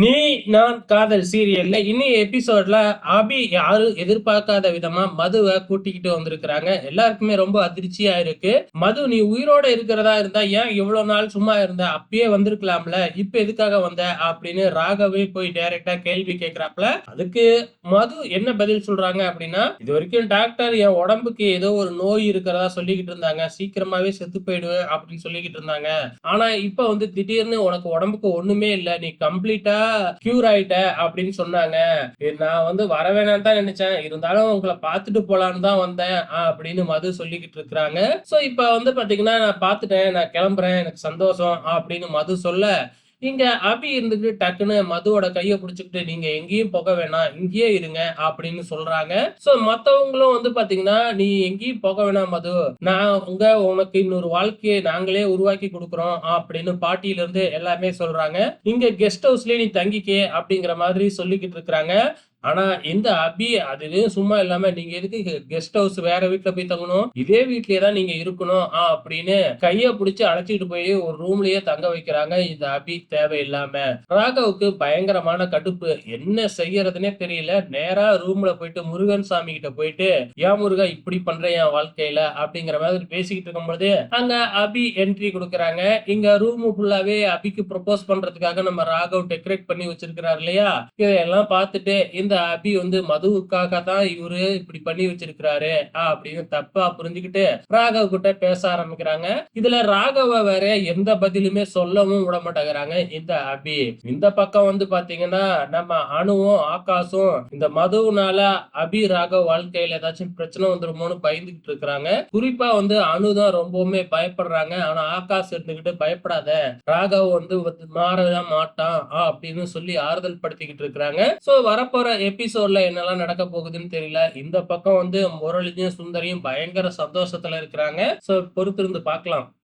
நீ நான் காதல் சீரியல்ல இன்னி எபிசோட்ல அபி யாரும் எதிர்பார்க்காத விதமா மதுவை கூட்டிக்கிட்டு வந்திருக்கிறாங்க. எல்லாருக்குமே ரொம்ப அதிர்ச்சியா இருக்கு. மது நீ உயிரோட இருக்கிறதா இருந்தா ஏன் இவ்வளவு நாள் சும்மா இருந்த? அப்பயே வந்திருக்கலாம்ல. இப்ப எதுக்காக வந்த? அப்படின்னு ராகவே போய் டைரக்டா கேள்வி கேட்கிறாப்ல அதுக்கு மது என்ன பதில் சொல்றாங்க அப்படின்னா இது வரைக்கும் டாக்டர் என் உடம்புக்கு ஏதோ ஒரு நோய் இருக்கிறதா சொல்லிக்கிட்டு இருந்தாங்க. சீக்கிரமாவே செத்து போயிடுவேன் அப்படின்னு சொல்லிக்கிட்டு இருந்தாங்க. ஆனா இப்ப வந்து திடீர்னு உனக்கு உடம்புக்கு ஒண்ணுமே இல்லை. நீ கம்ப்ளீட்டா கியூர் ஆயிட்ட அப்படின்னு சொன்னாங்க. நான் வந்து வரவேணான்னு தான் நினைச்சேன். இருந்தாலும் உங்களை பார்த்துட்டு போலான்னு தான் வந்தேன் அப்படின்னு மது சொல்லிக்கிட்டு இருக்கிறாங்க. சோ இப்ப வந்து பாத்தீங்கன்னா நான் பார்த்துட்டேன் நான் கிளம்புறேன் எனக்கு சந்தோஷம் அப்படின்னு மது சொல்ல இங்க அபி இருந்துட்டு டக்குன்னு மதுவோட கையை பிடிச்சிக்கிட்டு நீங்க எங்கேயும் போக வேணாம் இங்கேயே இருங்க அப்படின்னு சொல்றாங்க. சோ மத்தவங்களும் வந்து பாத்தீங்கன்னா நீ எங்கேயும் போக வேணாம் மது நான் உங்க உனக்கு இன்னொரு வாழ்க்கையை நாங்களே உருவாக்கி கொடுக்குறோம் அப்படின்னு பாட்டியில இருந்து எல்லாமே சொல்றாங்க. இங்க கெஸ்ட் ஹவுஸ்லயே நீ தங்கிக்கே அப்படிங்கிற மாதிரி சொல்லிக்கிட்டு இருக்கிறாங்க. ஆனா இந்த அபி அதுவே சும்மா இல்லாம நீங்க எதுக்கு கெஸ்ட் ஹவுஸ் வேற வீட்டுல போய் தங்கணும்? இதே வீட்லயே தான் நீங்க இருக்கணும் ஆ, அப்படின்னு கைய பிடிச்சு அழைச்சிட்டு போய் ஒரு ரூம்லயே தங்க வைக்கிறாங்க இந்த அபி தேவையில்லாம. ராகவுக்கு பயங்கரமான கடுப்பு. என்ன செய்யறதுனே தெரியல. நேரா ரூம்ல போயிட்டு முருகன் சாமி கிட்ட போயிட்டு ஏன் முருகா இப்படி பண்றேன் என் வாழ்க்கையில? அப்படிங்கிற மாதிரி பேசிக்கிட்டு இருக்கும்போது அங்க அபி என்ட்ரி கொடுக்கறாங்க. இங்க ரூம் ஃபுல்லாவே அபிக்கு ப்ரொபோஸ் பண்றதுக்காக நம்ம ராகவ் டெக்கரேட் பண்ணி வச்சிருக்கிறாரு இல்லையா? இதெல்லாம் பார்த்துட்டு இந்த அபி வந்து மதுவுக்காக தான் இவரு இப்படி பண்ணி வச்சிருக்கிறாரு அப்படின்னு தப்பா புரிஞ்சுக்கிட்டு ராகவ் கிட்ட பேச ஆரம்பிக்கிறாங்க. இதுல ராகவ வேற எந்த பதிலுமே சொல்லவும் விட மாட்டேங்கிறாங்க இந்த அபி. இந்த பக்கம் வந்து பாத்தீங்கன்னா நம்ம அணுவும் ஆகாசும் இந்த மதுவுனால அபி ராகவ் வாழ்க்கையில ஏதாச்சும் பிரச்சனை வந்துருமோன்னு பயந்துகிட்டு இருக்கிறாங்க. குறிப்பா வந்து அணு தான் ரொம்பவுமே பயப்படுறாங்க. ஆனா ஆகாஷ் இருந்துகிட்டு பயப்படாத. ராகவ் வந்து மாறதான் மாட்டான் அப்படின்னு சொல்லி ஆறுதல் படுத்திக்கிட்டு இருக்கிறாங்க. சோ வரப்போற எபிசோட்ல என்னெல்லாம் நடக்க போகுதுன்னு தெரியல. இந்த பக்கம் வந்து முரளியும் சுந்தரியும் பயங்கர சந்தோஷத்துல இருக்கிறாங்க. சோ பொறுத்திருந்து பார்க்கலாம்.